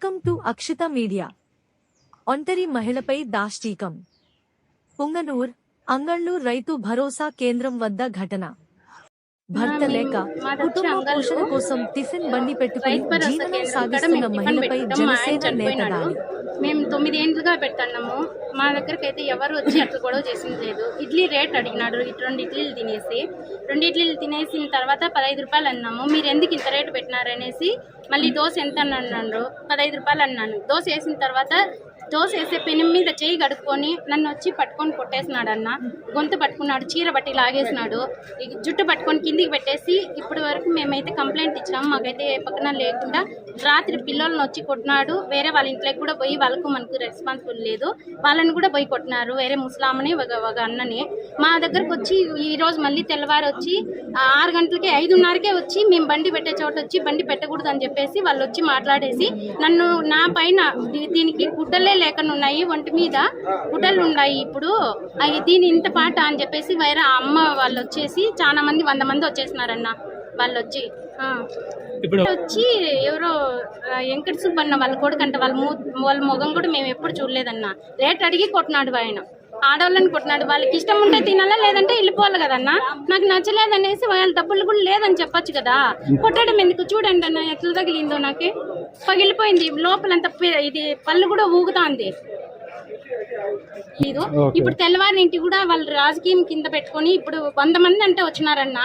Welcome to Akshita media ఒంటరి మహిళపై దాష్టీకం పుంగనూర్ అంగళ్ళూర్ రైతు భరోసా కేంద్రం వద్ద ఘటన భర్త లేక కుటుంబ. పోషణ కోసం టిఫిన్ బండి పెట్టుకుని జీవనం సాగిస్తున్న మహిళపై జనసేన నేత. దాడి. మేము పెడుతున్నాము. మా దగ్గరికి అయితే ఎవరు వచ్చి అట్లా గొడవ చేసింది లేదు. ఇడ్లీ రేట్ అడిగినాడు. ఇటు రెండు ఇడ్లీలు తినేసి రెండు ఇడ్లీలు తినేసిన తర్వాత పదహైదు రూపాయలు అన్నాము. మీరు ఎందుకు ఇంత రేటు పెట్టినారనేసి మళ్ళీ దోశ ఎంత అని అన్నాడు? పదహైదు రూపాయలు అన్నాను. దోశ వేసిన తర్వాత దోసేసే పెను పెనం మీద చేయి కడుక్కొని నన్ను వచ్చి పట్టుకొని కొట్టేసినాడు అన్న గొంతు పట్టుకున్నాడు చీర బట్టి లాగేసినాడు. జుట్టు పట్టుకొని కిందికి పెట్టేసి ఇప్పటి వరకు మేమైతే కంప్లైంట్ ఇచ్చినాం. మాకైతే ఏ పక్కన లేకుండా రాత్రి పిల్లలను వచ్చి కొట్టినాడు. వేరే వాళ్ళ ఇంట్లోకి కూడా పోయి వాళ్ళకు మనకు రెస్పాన్సిబుల్ లేదు. వాళ్ళని కూడా పోయి కొట్టినారు. వేరే ముస్లామని ఒక ఒక అన్నని. మా దగ్గరకు వచ్చి ఈరోజు మళ్ళీ తెల్లవారు వచ్చి ఆరు గంటలకి ఐదున్నరకే వచ్చి మేము బండి పెట్టే చోట వచ్చి బండి పెట్టకూడదు అని చెప్పేసి వాళ్ళు వచ్చి మాట్లాడేసి నన్ను నా పైన దీనికి గుడ్డలే లేకుండా ఉన్నాయి ఒంటి మీద గుడ్డలు ఉన్నాయి ఇప్పుడు. అవి దీని ఇంత పాట అని చెప్పేసి వేరే అమ్మ వాళ్ళు వచ్చేసి చాలా మంది వంద మంది వచ్చేసినారన్న వాళ్ళు వచ్చి. ఇప్పుడు వచ్చి ఎవరో వెంకట సుబ్బన్న వాళ్ళ కొడుకంట వాళ్ళ వాళ్ళ ముఖం కూడా మేము ఎప్పుడు చూడలేదన్న. రేట్ అడిగి కొట్టినాడు ఆయన. ఆడవాళ్ళని కొట్టినాడు. వాళ్ళకి ఇష్టం ఉంటే తినాలా లేదంటే వెళ్ళిపోవాలి కదన్న. నాకు నచ్చలేదనేసి వాళ్ళ డబ్బులు కూడా లేదని చెప్పొచ్చు కదా. కొట్టడం ఎందుకు? చూడండి అన్న ఎట్లా తగిలిందో నాకు. పగిలిపోయింది. లోపలంతా ఇది పళ్ళు కూడా ఊగుతాంది. లేదు ఇప్పుడు తెల్లవారింటి కూడా వాళ్ళు రాజకీయం కింద పెట్టుకొని ఇప్పుడు వంద మంది అంటే వచ్చినారన్న.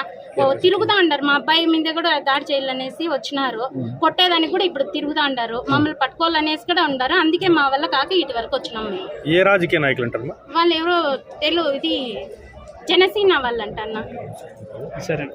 తిరుగుతా ఉండారు మా అబ్బాయి మీద కూడా దాడి చేయాలనేసి వచ్చినారు. కొట్టేదానికి కూడా ఇప్పుడు తిరుగుతా ఉండారు మమ్మల్ని పట్టుకోవాలనేసి కూడా ఉండారు. అందుకే మా వల్ల కాక ఇటు వరకు వచ్చినాం మేము. ఏ రాజకీయ నాయకులు అంటారు వాళ్ళు ఎవరో తెలు ఇది జనసేన వాళ్ళంట అన్న సరే.